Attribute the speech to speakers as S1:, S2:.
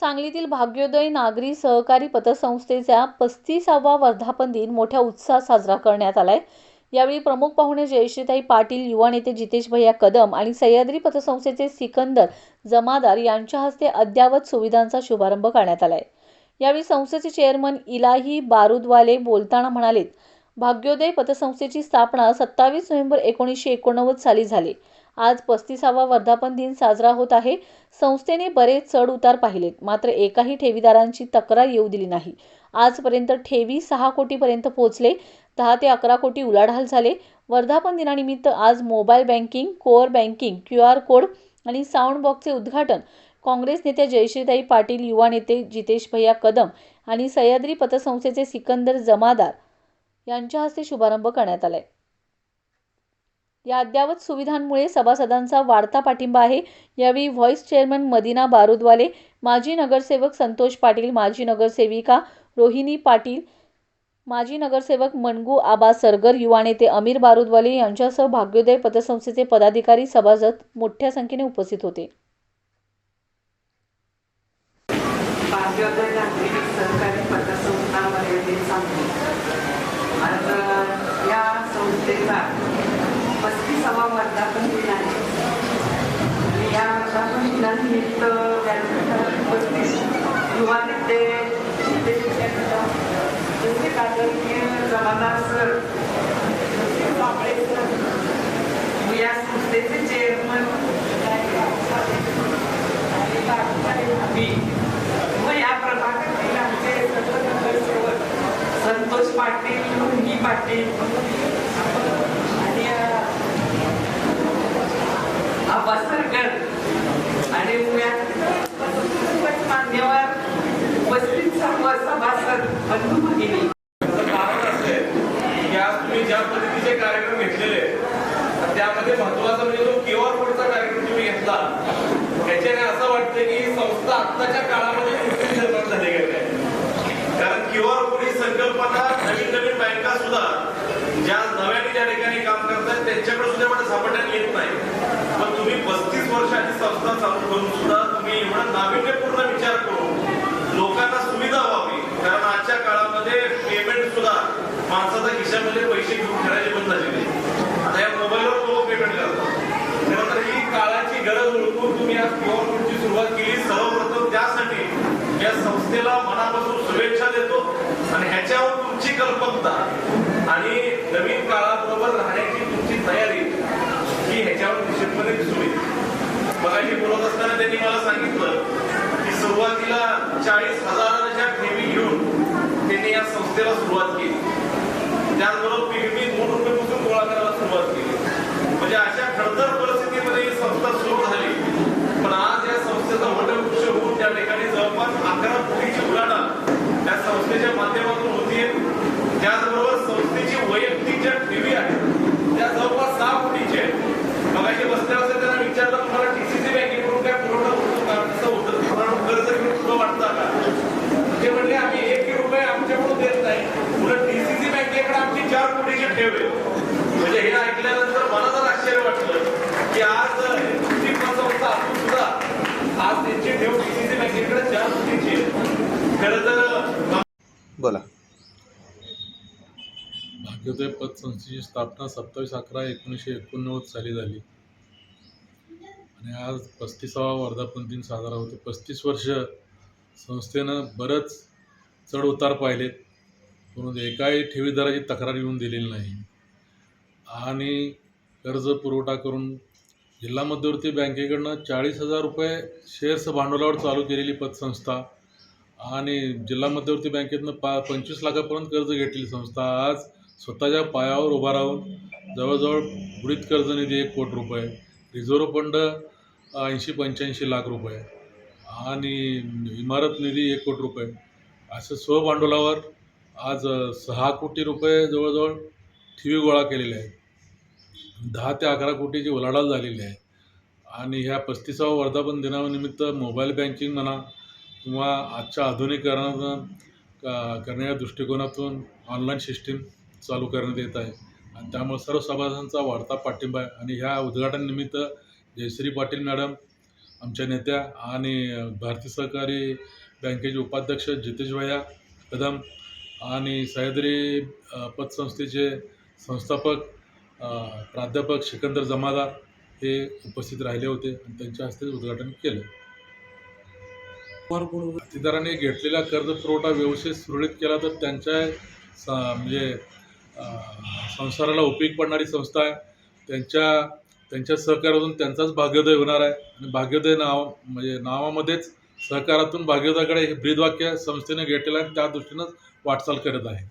S1: सांगलीतील भाग्योदय नागरी सहकारी पतसंस्थेचा पस्तीसावा वर्धापन दिन मोठ्या उत्साहात साजरा करण्यात आलाय. यावेळी प्रमुख पाहुणे जयश्रीताई पाटील युवा नेते जितेश भैया कदम आणि सह्याद्री पतसंस्थेचे सिकंदर जमादार यांच्या हस्ते अद्ययावत सुविधांचा शुभारंभ करण्यात आलाय. यावेळी संस्थेचे चेअरमन इलाही बारुदवाले बोलताना म्हणालेत भाग्योदय पतसंस्थेची स्थापना सत्तावीस नोव्हेंबर एकोणीसशे एकोणनव्वद साली झाली. आज पस्तीसावा वर्धापन दिन साजरा होत आहे. संस्थेने बरेच चढ उतार पाहिलेत. मात्र एकाही ठेवीदारांची तक्रार येऊ दिली नाही. आजपर्यंत ठेवी सहा कोटीपर्यंत पोहोचले. दहा ते अकरा कोटी उलाढाल झाले. वर्धापन दिनानिमित्त आज mobile banking core banking Q R code आणि साऊंड बॉक्सचे उद्घाटन. काँग्रेस नेत्या जयश्रीताई पाटील युवा नेते जितेश भैया कदम आणि सह्याद्री पतसंस्थेचे सिकंदर जमादार यांच्या हस्ते शुभारंभ करण्यात आलाय. या अद्ययावत सुविधांमुळे सभासदांचा वाढता पाठिंबा आहे. यावेळी व्हॉईस चेअरमन मदिना बारुदवाले माजी नगरसेवक संतोष पाटील माजी नगरसेविका रोहिणी पाटील माजी नगरसेवक मनगू आबा सरगर युवा नेते अमीर बारुदवाले यांच्यासह भाग्योदय पतसंस्थेचे पदाधिकारी सभासद मोठ्या संख्येने उपस्थित होते.
S2: या संस्थेचा पस्तीसावा वर्धापन दिन आहे. या वर्धापन दिनानिमित्त पस्तीस युवा नेते जसे कादरकीय जमादार सर जसे कांबळे सर या संस्थेचे चेअरमन आणि बाकीचे मी व या प्रभागातील आमचे सर्व नगरसेवक संतोष पाटील रोहिणी पाटील आणि अबासरकर आणि मुळात खूपच मान्यवर उपस्थित सर्व सभासद बंधू भगिनी
S3: त्याचं कारण असं आहे की आज तुम्ही ज्या पद्धतीचे कार्यक्रम घेतलेले आहेत, त्यामध्ये महत्त्वाचा म्हणजे जो क्यूआर कोडचा कार्यक्रम तुम्ही घेतला त्याच्याने असं वाटतं आताच्या आत्ताच्या काळामध्ये कुठेतरी निर्माण झाली गेले कारण किंवा कोड संकल्पना नवीन नवीन बँका सुद्धा ज्या नव्याने ज्या ठिकाणी काम करतात त्यांच्याकडे सुद्धा मला सापडण्यात येत नाही. पण तुम्ही पस्तीस वर्षाची संस्था चालू करून सुद्धा तुम्ही एवढा नाविन्यपूर्ण विचार करून लोकांना सुविधा व्हावी. कारण आजच्या काळामध्ये पेमेंट सुद्धा माणसाच्या खिशामध्ये पैसे घेऊन ठेवायचे बंद झालेले आता या मोबाईलवर लोक पेमेंट करतात खरं तर ही काळाची गरज ओळखून तुम्ही आज क्यूआर कोडची सुरुवात केली सर्वप्रथम त्यासाठी या संस्थेला मनापासून शुभेच्छा देतो आणि ह्याच्यावर तुमची कल्पकता आणि नवीन काळाबरोबर राहण्याची तुमची तयारी ही ह्याच्यावर निश्चितपणे दिसून येते मगाशी बोलत असताना त्यांनी मला सांगितलं की सुरुवातीला चाळीस हजाराच्या ठेवी घेऊन त्यांनी या संस्थेला सुरुवात केली त्याचबरोबर पिगमी दोन रुपयापासून गोळा करायला सुरुवात केली म्हणजे अशा खडतर परिस्थितीमध्ये ही संस्था सुरू झाली पण आज या संस्थेचा वटवृक्ष होऊन त्या ठिकाणी जवळपास अकरा कोटीची उलाढाल त्या संस्थेच्या माध्यमातून होतीये त्याचबरोबर संस्थेची वैयक्तिक ज्या ठेवी आहेत त्या जवळपास सहा कोटीची आहेत मगाशी बसल्या असं त्यांना विचारलं तुम्हाला टीसीसी बँकेकडून काय पुरवठा होतो का कसं होतं तुम्हाला कर्ज घेऊन सुद्धा वाटतं का ते म्हणले आम्ही एक रुपये आमच्याकडून देत नाही उलट डीसीसी बँकेकडे आमची चार कोटीची ठेव आहे म्हणजे हे ऐकल्यानंतर मला तर आश्चर्य वाटलं की आज असून सुद्धा आज त्यांची ठेव डीसीसी बँकेकडे चार कोटीची खरं तर
S4: बोला.
S5: भाग्योदय पतसंस्थेची स्थापना सत्तावीस अकरा एकोणीसशे एकोणनव्वद साली झाली. आणि आज पस्तीसावा वर्धापन दिन साजरा होतो. पस्तीस वर्ष संस्थेनं बरंच चढ उतार पाहिलेत. परंतु एकाही ठेवीदाराची तक्रार येऊन दिलेली नाही. आणि कर्ज पुरवठा करून जिल्हा मध्यवर्ती बँकेकडनं चाळीस हजार रुपये शेअर्स भांडवलावर चालू केलेली पतसंस्था आणि जिल्हा मध्यवर्ती बँकेतनं पा पंचवीस लाखापर्यंत कर्ज घेतलेली संस्था आज स्वतःच्या पायावर उभा राहून जवळजवळ बुडीत कर्ज निधी एक कोटी रुपये रिझर्व्ह फंड ऐंशी पंच्याऐंशी लाख रुपये आणि इमारत निधी एक कोटी रुपये. असं स्वभांडवलावर आज सहा कोटी रुपये जवळजवळ ठेवी गोळा केलेले आहेत. दहा ते अकरा कोटीची उलाढाल झालेली आहे. आणि ह्या पस्तीसावा वर्धापन दिनानिमित्त मोबाईल बँकिंग म्हणा किंवा आजच्या आधुनिकीकरणातून का- करण्याच्या दृष्टिकोनातून ऑनलाईन सिस्टीम चालू करण्यात येत आहे. आणि त्यामुळे सर्व सभासदांचा वाढता पाठिंबा आहे. आणि ह्या उद्घाटननिमित्त जयश्री पाटील मॅडम आमच्या नेत्या आणि भारतीय सहकारी बँकेचे उपाध्यक्ष जितेश भैया कदम आणि सह्याद्री पतसंस्थेचे संस्थापक प्राध्यापक सिकंदर जमादार हे उपस्थित राहिले होते आणि त्यांच्या हस्ते उद्घाटन केलं. खातेदारांनी घेतलेला कर्ज पुरवठा व्यवस्थित सुरळीत केला तर त्यांच्या म्हणजे संसाराला उपयोग पडणारी संस्था आहे. त्यांच्या त्यांच्या सहकारातून त्यांचाच भाग्योदय होणार आहे. आणि भाग्योदय नाव म्हणजे नावामध्येच सहकारातून भाग्योदयाकडे हे ब्रीदवाक्य संस्थेने घेतलेलं आहे त्या दृष्टीनंच वाटचाल करत आहे.